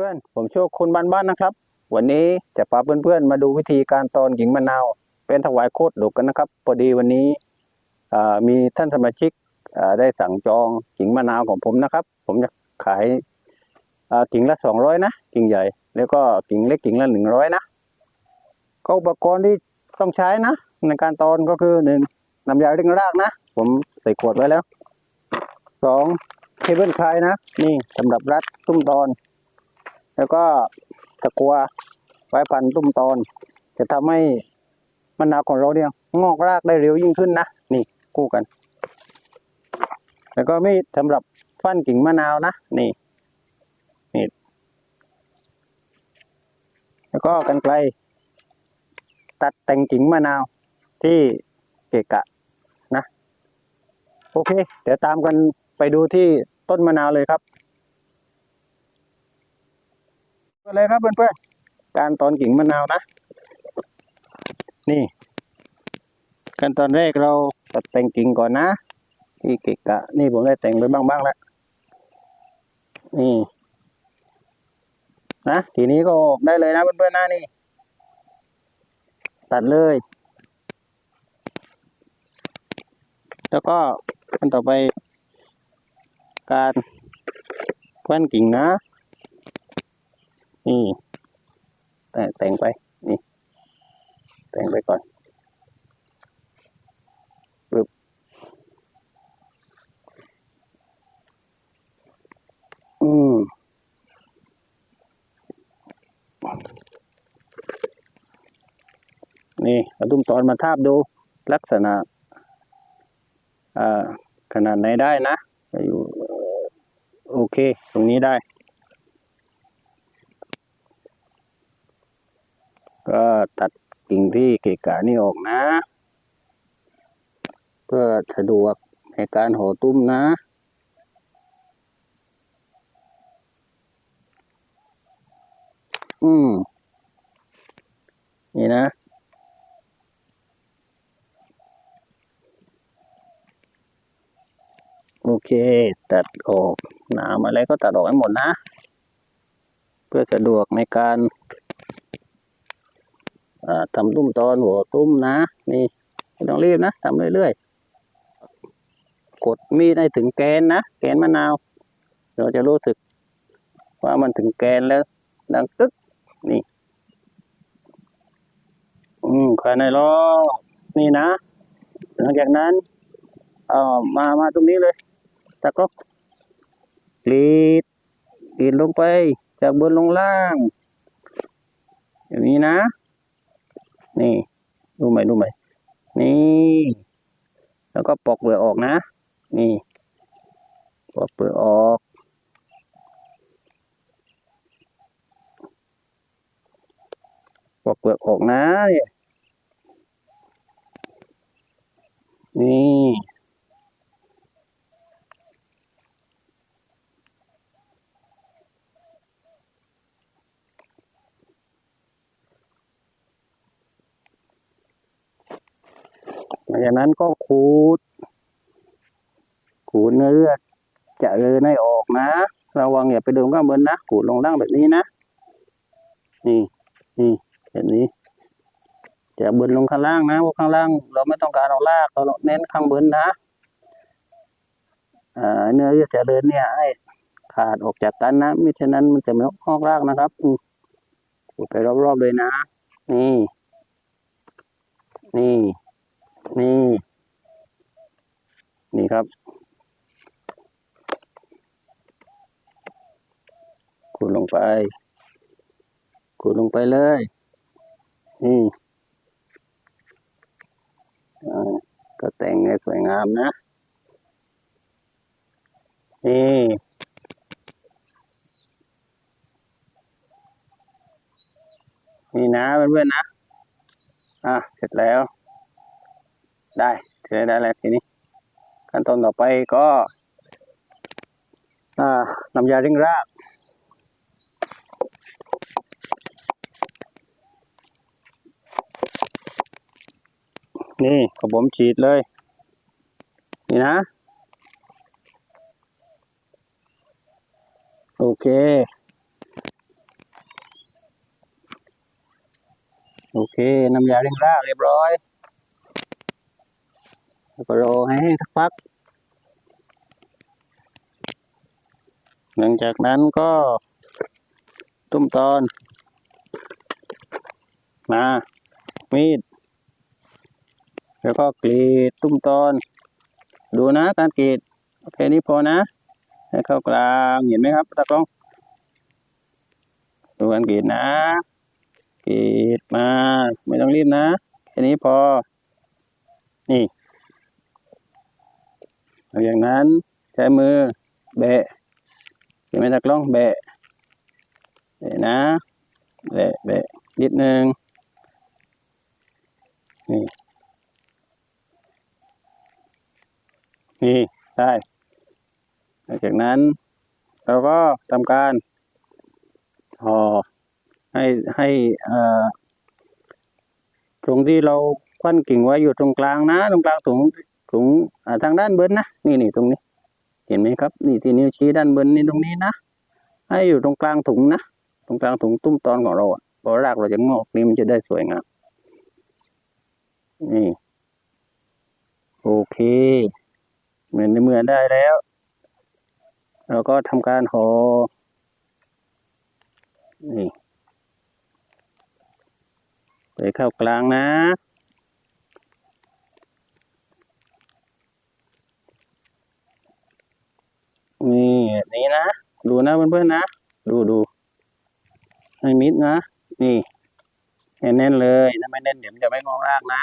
เพื่อนผมโชคคุณบ้านบ้านๆนะครับ วันนี้จะพาเพื่อนๆมาดูวิธีการตอนกิ่งมะนาว เป็นถวายโคตรดุกกันนะครับพอดีวันนี้มีท่านสมาชิกได้สั่งจองกิ่งมะนาวของผมนะครับ ผมจะขายกิ่งละสองร้อยนะกิ่งใหญ่ แล้วก็กิ่งเล็กกิ่งละหนึ่งร้อยนะก็อุปกรณ์ที่ต้องใช้นะ ในการตอนก็คือหนึ่งน้ำยาเร่งรากนะ ผมใส่ขวดไว้แล้วสองเคเบิลคลายนะ นี่สำหรับรัดตุ้มตอน แล้วก็ตะกัวไว้พันตุ้มตอน จะทำให้มะนาวของเราเนี่ยงอกรากได้เร็วยิ่งขึ้นนะนี่คู่กัน แล้วก็มีดสำหรับฟันกิ่งมะนาวนะนี่นี่แล้วก็กันไกลตัดแต่งกิ่งมะนาวที่เกะกะนะ โอเค เดี๋ยวตามกันไปดูที่ต้นมะนาวเลยครับ ก็เลยครับเพื่อนๆ การตอนกิ่งมะนาวนะ นี่ ขั้นตอนแรกเราตัดแต่งกิ่งก่อนนะที่เกะกะ นี่ผมได้แต่งไปบ้างๆแล้ว นี่ นะ ทีนี้ก็ออกได้เลยนะเพื่อนๆนะนี่ ตัดเลย แล้วก็ขั้นต่อไป การแคว้นกิ่งนะ นี่แต่งแต่งไป นี่ แต่งไปก่อนปึ๊บอืมนี่เอาตุ้มตอนมาทาบดูลักษณะขนาดไหนได้นะอยู่โอเค ตรงนี้ได้ ก็ตัดกิ่งที่เกะกะนี่ออกนะ เพื่อสะดวกในการห่อตุ้มนะอืม นี่นะ โอเค ตัดออก หนามอะไรก็ตัดออกให้หมดนะ เพื่อสะดวกในการ ทำตุ้มตอนหัวตุ้มนะนี่ไม่ต้องรีบนะทำเรื่อยๆ กดมีดให้ถึงแกนนะแกนมะนาว เราจะรู้สึกว่ามันถึงแกนแล้ว ดังตึ๊กนี่ อืมภายในล้อนี่นะ หลังจากนั้น เอามามาตรงนี้เลยตะกรอกกรีดกรีดลงไป จากบนลงล่าง อย่างนี้นะ นี่ ดูไหมดูไหมนี่ แล้วก็ปอกเปลือกออกนะ นี่ ปอกเปลือกออก ปอกเปลือกออกนะนี่ ห ลังจากนั้นก็ขูด ขูดเนื้อเลือดจะเดินให้ออกนะ ระวังอย่าไปโดนข้างบนนะ ขูดลงล่างแบบนี้นะ นี่นี่แบบนี้จะบนลงข้างล่างนะเพราะข้างล่าง เราไม่ต้องการเอาลากเราเน้นข้างบนนะเนื้อเลือจะเดินเนี่ยให้ขาดออกจากกันนะมิฉะนั้นมันจะไม่ออกรากนะครับขูดไปรอบๆเลยนะ นี่ นี่ นี่ นี่ครับขูดลงไปขูดลงไปเลย นี่ก็แต่งให้สวยงามนะ นี่นี่นะเพื่อนๆนะ อะ เสร็จแล้ว ได้ถือได้แล้วทีนี้ ขั้นตอนต่อไปก็นำยาเร่งรากนี่ขับผมฉีดเลย นี่นะ โอเค โอเค น้ำยาเร่งรากเรียบร้อย แล้วก็รอให้แห้งสักพัก หลังจากนั้นก็ตุ้มตอน มา มีด แล้วก็กรีดตุ้มตอน ดูนะการกรีด โอเคนี้พอนะ ให้เข้ากลางเห็นไหมครับตากล้องดูการกรีดนะกรีดมา ไม่ต้องรีบนะ แค่นี้พอ นี่ หลังจากนั้นใช้มือแบะเห็นไหมตากล้องแบะแบะนะแบะแบะนิดนึงนี่นี่ได้หลังจากนั้นเราก็ทำการห่อให้ให้ตรงที่เราควันกิ่งไว้อยู่ตรงกลางนะ ตรงกลางถุง ถุงอ่าทางด้านบนนะนี่นี่ตรงนี้ เห็นไหมครับ นี่ที่นิ้วชี้ด้านบนนี่ตรงนี้นะให้อยู่ตรงกลางถุงนะตรงกลางถุงตุ้มตอนของเราอะพอรากเราจะงอกนี่มันจะได้สวยงามนี่โอเค เหมือนในเมื่อได้แล้ว เราก็ทำการห่อนี่ไปเข้ากลางนะ นี่แบบนี้ นะดูนะเพื่อนๆนะ ดูดูให้มิดนะ นี่ให้แน่นเลยถ้าไม่แน่นเดี๋ยวมันจะไม่งอกรากนะ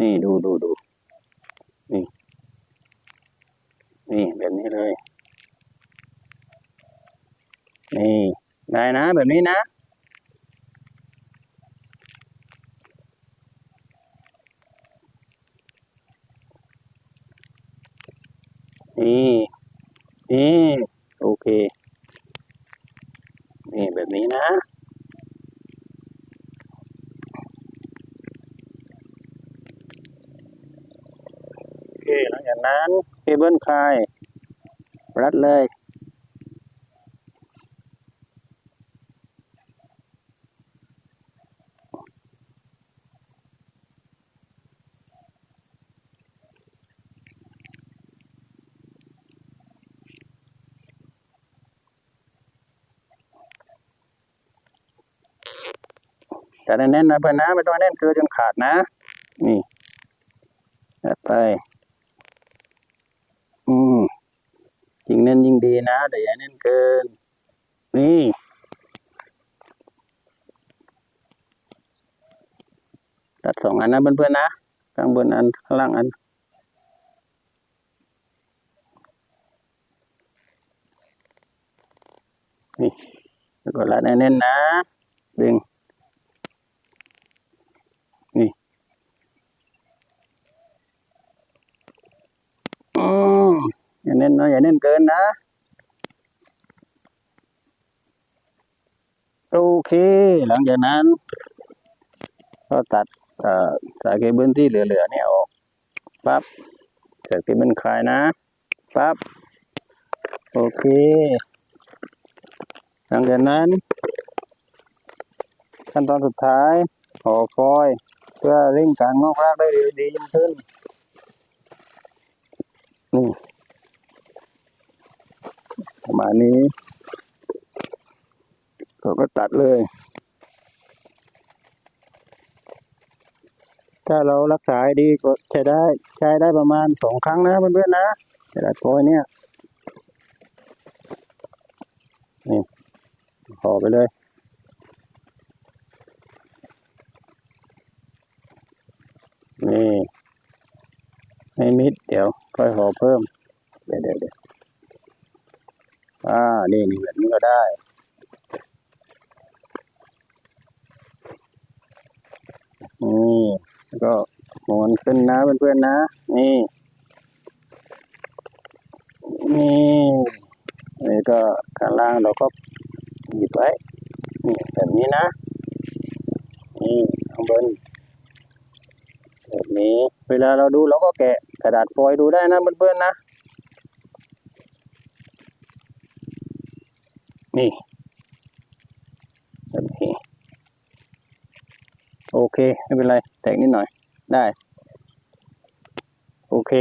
นี่ดูดูดูนี่ นี่แบบนี้เลย นี่ได้นะแบบนี้นะนี่นี่ โอเค นี่แบบนี้นะ โอเคหลังจากนั้นเคเบิลคลายรัดเลย แต่แน่นๆนะเพื่อนนะไม่ต้องแน่นเกินจนขาดนะ นี่จัดไป อืมยิ่งแน่นยิ่งดีนะแต่อย่าแน่นเกิน นี่ตัดสองอันนะเพื่อนๆนะข้างบนอันข้างล่างอันนี่แล้วก็รัดแน่นๆนะดึง นี่ อืม อย่าเน้นนะอย่าเน้นเกินนะ โอเค หลังจากนั้น ก็ตัดเอ่อสายเคเบิลที่เหลือๆเนี่ยออกปั๊บเกิดเคเบิลคลายนะปั๊บโอเคหลังจากนั้น ขั้นตอนสุดท้ายห่อฟอยเพื่อเร่งการงอกรากได้ดียิ่งขึ้นนี่ ประมาณนี้เราก็ตัดเลย ถ้าเรารักษาดีก็ใช้ได้ใช้ได้ประมาณสองครั้งนะเพื่อนๆนะกระดาษฟอยเนี่ยนี่ห่อไปเลยนี่ให้มิดเดี๋ยวค่อยห่อเพิ่ม เดี๋ยวเดี๋ยวเดี๋ยว อ่า นี่นี่แบบนี้ก็ได้ นี่แล้วก็ม้วนขึ้นนะเพื่อนๆนะ นี่ นี่นี่ก็ข้างล่างเราก็หยิบไว้ นี่แบบนี้นะ นี่ข้างบนแบบนี้ เวลาเราดูเราก็แกะกระดาษฟอยล์ดูได้นะเพื่อนๆนะ นี่แบบนี้โอเค ไม่เป็นไร แตกนิดหน่อย ได้ โอเค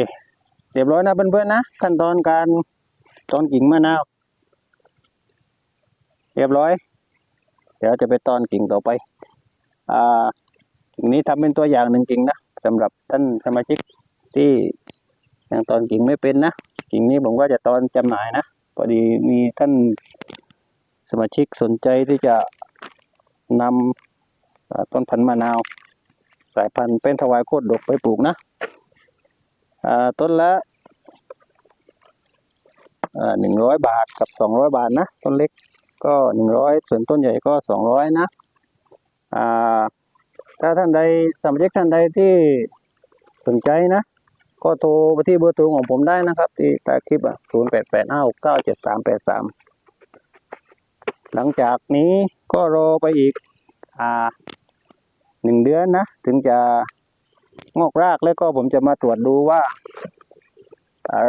เรียบร้อยนะเพื่อนๆนะ ขั้นตอนการตอนกิ่งมะนาว เรียบร้อย เดี๋ยวจะไปตอนกิ่งต่อไป อ่ากิ่งนี้ทำเป็นตัวอย่างหนึ่งกิ่งนะสำหรับท่านสมาชิกที่ยังตอนกิ่งไม่เป็นนะกิ่งนี้ผมก็จะตอนจำหน่ายนะพอดีมีท่าน สมาชิกสนใจที่จะนำต้นพันธุ์มะนาว สายพันธุ์เป็นถวายโคตรดกไปปลูกนะต้นละหนึ่งร้อยบาทกับสองร้อยบาทนะ ต้นเล็กก็หนึ่งร้อยส่วนต้นใหญ่ก็สองร้อยนะถ้าท่านใดสมาชิกท่านใดที่สนใจนะ ก็โทรไปที่เบอร์โทรของผมได้นะครับ ที่ใต้คลิปอะศูนย์แปดแปดห้าหกเก้าเจ็ดสามแปดสาม หลังจากนี้ก็รอไปอีกอ่าหนึ่งเดือนนะ ถึงจะงอกรากแล้วก็ผมจะมาตรวจดูว่า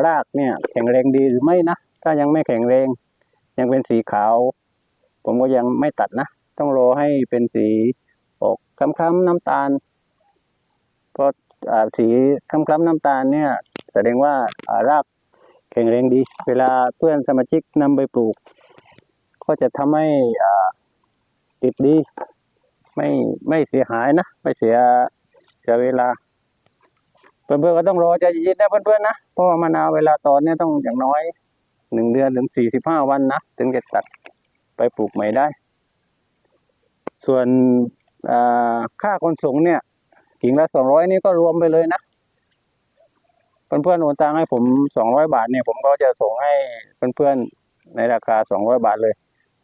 รากเนี่ย แข็งแรงดีหรือไม่นะ ถ้ายังไม่แข็งแรง ยังเป็นสีขาว ผมก็ยังไม่ตัดนะ ต้องรอให้เป็นสีออกคล้ำๆน้ำตาลเพราะสีคล้ำๆน้ำตาลเนี่ย แสดงว่าอ่ารากแข็งแรงดี เวลาเพื่อนสมาชิกนำไปปลูก ก็จะทำให้ติดดี ไม่ไม่เสียหายนะไม่เสียเสียเวลา เพื่อนๆก็ต้องรอใจเย็นๆนะเพื่อนๆนะเพราะว่ามะนาวเวลาตอนนี่ต้องอย่างน้อยหนึ่งเดือนถึงสี่สิบห้าวันนะถึงจะตัดไปปลูกใหม่ได้ ส่วนอ่าค่าขนส่งเนี่ยกิ่งละสองร้อยนี่ก็รวมไปเลยนะเพื่อนๆโอนตังให้ผมสองร้อยบาทเนี่ยผมก็จะส่งให้เพื่อนๆในราคาสองร้อยบาทเลย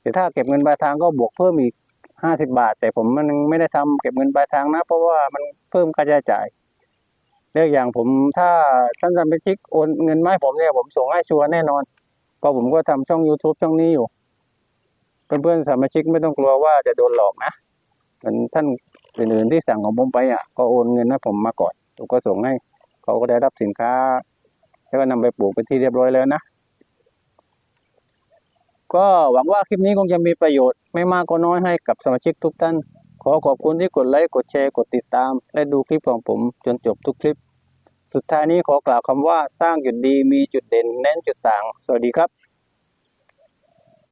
แต่ถ้าเก็บเงินปลายทางก็บวกเพิ่มอีกห้าสิบาท แต่ผมมันไม่ได้ทำเก็บเงินปลายทางนะ เพราะว่ามันเพิ่มค่าใช้จ่ายเรื่องอย่างผมถ้าท่านสมาชิกโอนเงินมาให้ผมเนี่ยผมส่งให้ชัวร์แน่นอนเพราะผมก็ทำช่อง youtube ช่องนี้อยู่เพื่อนๆสมาชิกไม่ต้องกลัวว่าจะโดนหลอกนะเหมือนท่านอื่นๆที่สั่งของผมไปอะก็โอนเงินให้ผมมาก่อนผมก็ส่งให้ เขาก็ได้รับสินค้า แล้วก็นำไปปลูกเป็นที่เรียบร้อยแล้วนะ ก็หวังว่าคลิปนี้คงจะมีประโยชน์ไม่มากก็น้อยให้กับสมาชิกทุกท่าน ขอขอบคุณที่กดไลค์กดแชร์กดติดตาม และดูคลิปของผมจนจบทุกคลิป สุดท้ายนี้ขอกล่าวคำว่าสร้างจุดดีมีจุดเด่นเน้นจุดต่าง สวัสดีครับ